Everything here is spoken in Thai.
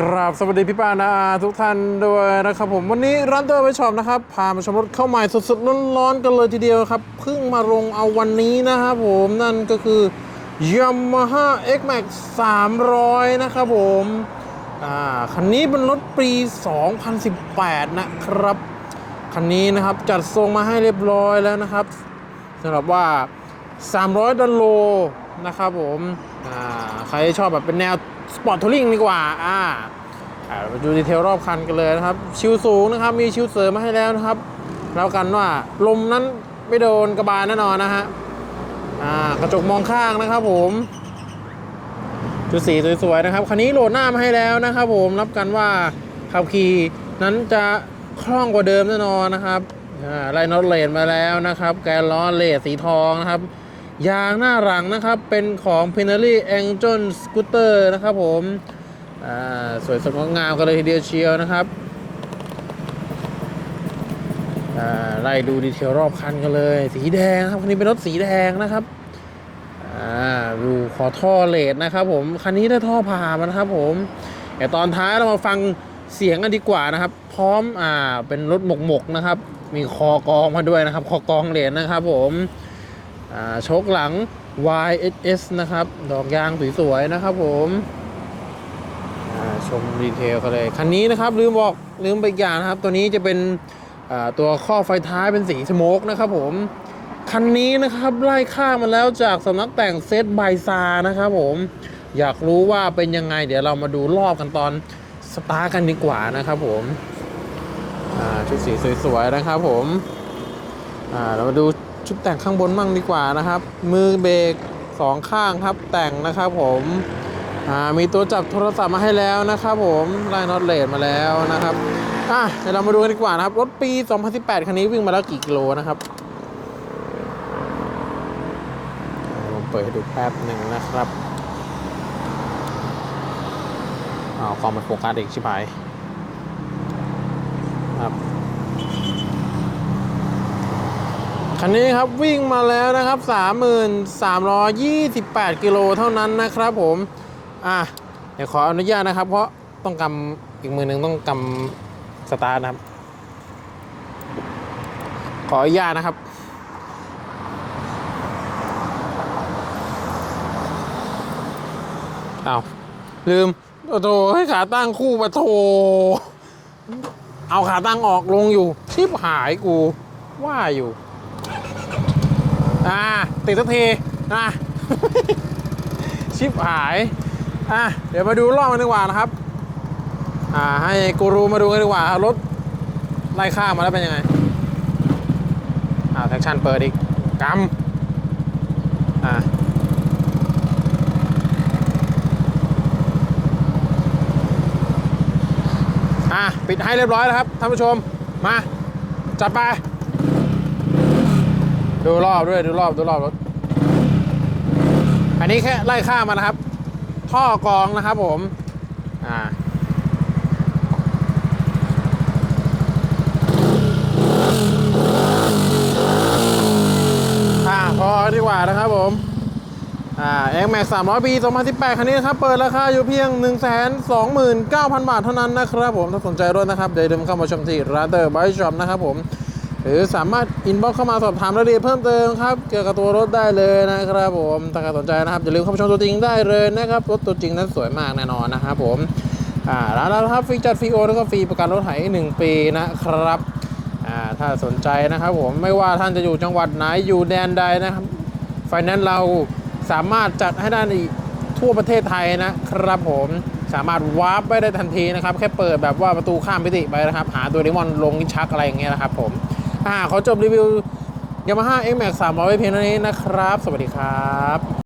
กราบสวัสดีพี่ป้านาทุกท่านด้วยนะครับผมวันนี้ร้านตอร์ไปชอปนะครับพามาชมรถเข้าใหม่สดๆร้อนๆกันเลยทีเดียวครับเพิ่งมาลงเอาวันนี้นะครับผมนั่นก็คือ Yamaha X Max 300 นะครับผมอ่าคันนี้เป็นรถปี 2018 นะครับ คันนี้นะครับจัดทรงมาให้เรียบร้อยแล้วนะครับสำหรับว่า 300ดันโลนะครับผมอ่าใครชอบแบบเป็นแนว ปอร์ตทัวริงดีกว่าอ่าไปดูดีเทลรอบคันกันเลยนะครับ ชิวสูงนะครับ มีชิวเสริมมาให้แล้วนะครับแล้วกันว่าลมนั้นไม่โดนกระบาลแน่นอนนะฮะอ่ากระจกมองข้างนะครับผมชุดสีสวยๆนะครับคันนี้โหลดหน้ามาให้แล้วนะครับ ผมรับกันว่าขับขี่นั้นจะคล่องกว่าเดิมแน่นอนนะครับอ่าไล่น็อตเลนมาแล้วนะครับ แกนล้อเลสสีทองนะครับ ยางหน้าหลังนะครับ เป็นของ p i n e r y Angel Scooter นะครับผมสวยสดงดงามกันเลยทีเดียวเชียวนะครับไล่ดูดีเทลรอบคันกันเลย สีแดงครับ คันนี้เป็นรถสีแดงนะครับดูขอท่อเลดนะครับผม คันนี้ได้ท่อผ่ามานะครับผมแต่ตอนท้ายเรามาฟังเสียงกันดีกว่านะครับ พร้อมอ่าเป็นรถหมกหมกๆนะครับ มีคอกองมาด้วยนะครับ คอกองเหรียญนะครับผม อ่าชกหลัง YSS นะครับ ดอกยางสวยๆนะครับผมชมดีเทลกันเลย คันนี้นะครับลืมบอกลืมไปอย่างนะครับ ตัวนี้จะเป็นตัวข้อไฟท้ายเป็นสีสโมกนะครับผม คันนี้นะครับไล่ค่ามาแล้วจากสำนักแต่งเซตไบซานะครับผม อยากรู้ว่าเป็นยังไง เดี๋ยวเรามาดูรอบกันตอนสตาร์กันดีกว่านะครับผมชุดสีสวยๆนะครับผมเรามาดู ชุดแต่งข้างบนมั่งดีกว่านะครับ มือเบรกสองข้างครับแต่งนะครับผมมีตัวจับโทรศัพท์มาให้แล้วนะครับผมไล่น็อตเลดมาแล้วนะครับอะเดี๋ยวเรามาดูกันดีกว่านะครับ รถปี 2018 คันนี้วิ่งมาแล้วกี่กิโลนะครับผมเปิดให้ดูแป๊บหนึ่งนะครับอ้าวคอมมันโฟกัสอีกชิบหายครับ คันนี้ครับวิ่งมาแล้วนะครับ 3,328 กิโลเท่านั้นนะครับผม อะ เดี๋ยวขออนุญาตนะครับ เพราะต้องกำอีกมือหนึ่งต้องกำสตาร์ทนะครับ ขออนุญาตนะครับ เอาวลืมโอ้โถให้ขาตั้งคู่มาโถเอาขาตั้งออกลงอยู่ชิบหายกูว่าอยู่ อ่าติดสักทีอะชิบหายอะเดี๋ยวมาดูรอบกันดีกว่านะครับ อ่าให้กูรูมาดูกันดีกว่าครับรถไล่ข้ามมาแล้วเป็นยังไงอ่าแท็กชั่นเปิดอีกกำอ่าอะปิดให้เรียบร้อยแล้วครับท่านผู้ชมมาจัดไป ดูรอบด้วยดูรอบดูรอบรถ อันนี้แค่ไล่ข้ามมานะครับ ท่อกรองนะครับผม อ่าพอดีกว่านะครับผม อ่า X Max 300ปี2018คันนี้นะครับ เปิดราคาอยู่เพียง129,000บาทเท่านั้นนะครับผม ถ้าสนใจรถนะครับเดี๋ยวเดินเข้ามาชมที่ร้านเตอร์ไบช็อปนะครับผม หรือสามารถอินบ็อกเข้ามาสอบถามรายละเอียดเพิ่มเติมครับ เกี่ยวกับตัวรถได้เลยนะครับผมถ้าใครสนใจนะครับอย่าลืมเข้าชมตัวจริงได้เลยนะครับรถตัวจริงนั้นสวยมากแน่นอนนะครับผมอ่าร้านเรานะครับฟรีจัดฟรีโอนแล้วก็ฟรีประกันรถไถหนึ่งปีนะครับอ่าถ้าสนใจนะครับผมไม่ว่าท่านจะอยู่จังหวัดไหนอยู่แดนใดนะครับไฟแนนซ์เราสามารถจัดให้ได้ในทั่วประเทศไทยนะครับผมสามารถวาร์ปไปได้ทันทีนะครับ แค่เปิดแบบว่าประตูข้ามมิติไปนะครับ หาตัวดิมอนลงนิชักอะไรอย่างเงี้ยนะครับผม อ่าขอจบรีวิว Yamaha X Max 300ไว้เพียงเท่านี้นะครับ สวัสดีครับ